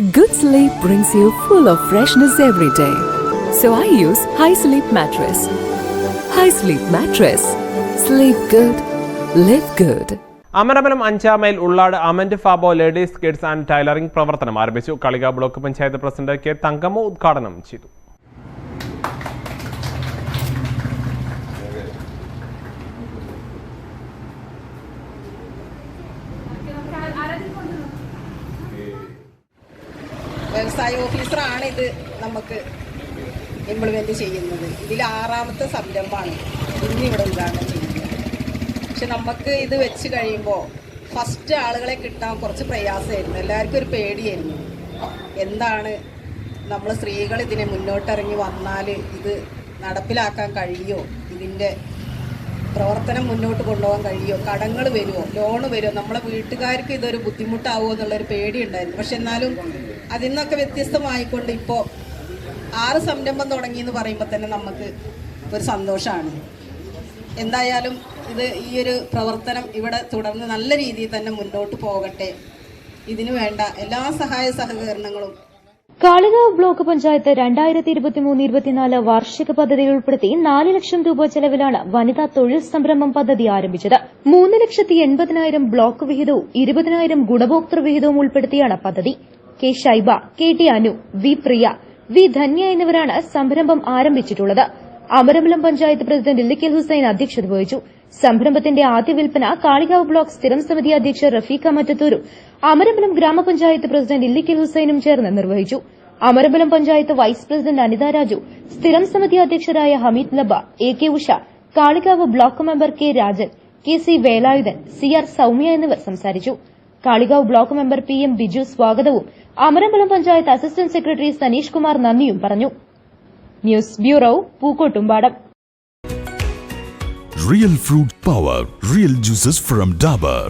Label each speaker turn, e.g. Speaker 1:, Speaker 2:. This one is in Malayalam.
Speaker 1: Good sleep brings you full of freshness every day. So I use High Sleep Mattress. High Sleep Mattress. Sleep good. Live good.
Speaker 2: Amarambalam അഞ്ചാം മൈൽ ഉള്ളാട് അമന്റ് ഫാബോ ലേഡീസ് കിഡ്സ് ആൻഡ് ടൈലറിംഗ് പ്രവർത്തനം ആരംഭിച്ചു കളിക block panchayat president K Thankamma ഉദ്ഘാടനം ചെയ്തു
Speaker 3: വ്യവസായ ഓഫീസറാണ് ഇത് നമുക്ക് ഇംപ്ലിമെന്റ് ചെയ്യുന്നത്. ഇതിൽ ആറാമത്തെ സംരംഭമാണ്. ഇന്നിവിടെ ഉദ്ഘാടനം ചെയ്യുന്നത്. പക്ഷെ നമുക്ക് ഇത് വെച്ച് കഴിയുമ്പോൾ ഫസ്റ്റ് ആളുകളെ കിട്ടാൻ കുറച്ച് പ്രയാസമായിരുന്നു. എല്ലാവർക്കും ഒരു പേടിയായിരുന്നു. എന്താണ് നമ്മൾ സ്ത്രീകൾ ഇതിനെ മുന്നോട്ടിറങ്ങി വന്നാൽ ഇത് നടപ്പിലാക്കാൻ കഴിയുമോ ഇതിന്റെ പ്രവർത്തനം മുന്നോട്ട് കൊണ്ടുപോകാൻ കഴിയുമോ? കടങ്ങൾ വരുമോ? ലോണ് വരുമോ? നമ്മളെ വീട്ടുകാർക്ക് ഇതൊരു ബുദ്ധിമുട്ടാവുമോ എന്നുള്ളൊരു പേടിയുണ്ടായിരുന്നു. പക്ഷെ എന്നാലും അതിൽ നിന്നൊക്കെ വ്യത്യസ്തമായിക്കൊണ്ട് ഇപ്പോൾ ആറ് സംരംഭം തുടങ്ങി എന്ന് പറയുമ്പോൾ തന്നെ നമുക്ക് ഒരു സന്തോഷമാണ് എന്തായാലും ഇത് ഈ ഒരു പ്രവർത്തനം ഇവിടെ തുടർന്ന് നല്ല രീതിയിൽ തന്നെ മുന്നോട്ട് പോകട്ടെ. ഇതിനു വേണ്ട എല്ലാ സഹായ സഹകരണങ്ങളും
Speaker 4: കാളികാവ് ബ്ലോക്ക് പഞ്ചായത്ത് രണ്ടായിരത്തി ഇരുപത്തിമൂന്ന് ഇരുപത്തിനാല് വാർഷിക പദ്ധതിയിൽ ഉൾപ്പെടുത്തി നാല് ലക്ഷം രൂപ ചെലവിലാണ് വനിതാ തൊഴിൽ സംരംഭം പദ്ധതി ആരംഭിച്ചത്. മൂന്ന് ലക്ഷത്തി എൺപതിനായിരം ബ്ലോക്ക് വിഹിതവും ഇരുപതിനായിരം ഗുണഭോക്തൃ വിഹിതവും ഉൾപ്പെടുത്തിയാണ് പദ്ധതി. K Shaiba K T Anu V Priya V Dhanya എന്നിവരാണ് സംരംഭം ആരംഭിച്ചിട്ടുള്ളത്. അമരമലം പഞ്ചായത്ത് പ്രസിഡന്റ് ഇല്ലിക്കൽ ഹുസൈൻ അധ്യക്ഷത വഹിച്ചു. സംരംഭത്തിന്റെ ആദ്യ വിൽപ്പന കാളികാവ് ബ്ലോക്ക് സ്ഥിരം സമിതി അധ്യക്ഷ റഫീഖ മറ്റത്തൂരും അമരമ്പലം ഗ്രാമപഞ്ചായത്ത് പ്രസിഡന്റ് ഇല്ലിക്കൽ ഹുസൈനും ചേർന്ന് നിർവഹിച്ചു. അമരമ്പലം പഞ്ചായത്ത് വൈസ് പ്രസിഡന്റ് അനിത രാജു സ്ഥിരം സമിതി അധ്യക്ഷരായ Hameed ലബ A K Usha Kalikavu block member K Rajan K C Velayudhan C R Soumya എന്നിവർ സംസാരിച്ചു. Kalikavu block member P M Biju സ്വാഗതവും അമരമ്പലം പഞ്ചായത്ത് അസിസ്റ്റന്റ് സെക്രട്ടറി സനീഷ് കുമാർ നന്ദിയും പറഞ്ഞു. News bureau Pookkottumpadam.
Speaker 5: Real fruit power real juices from Dabur.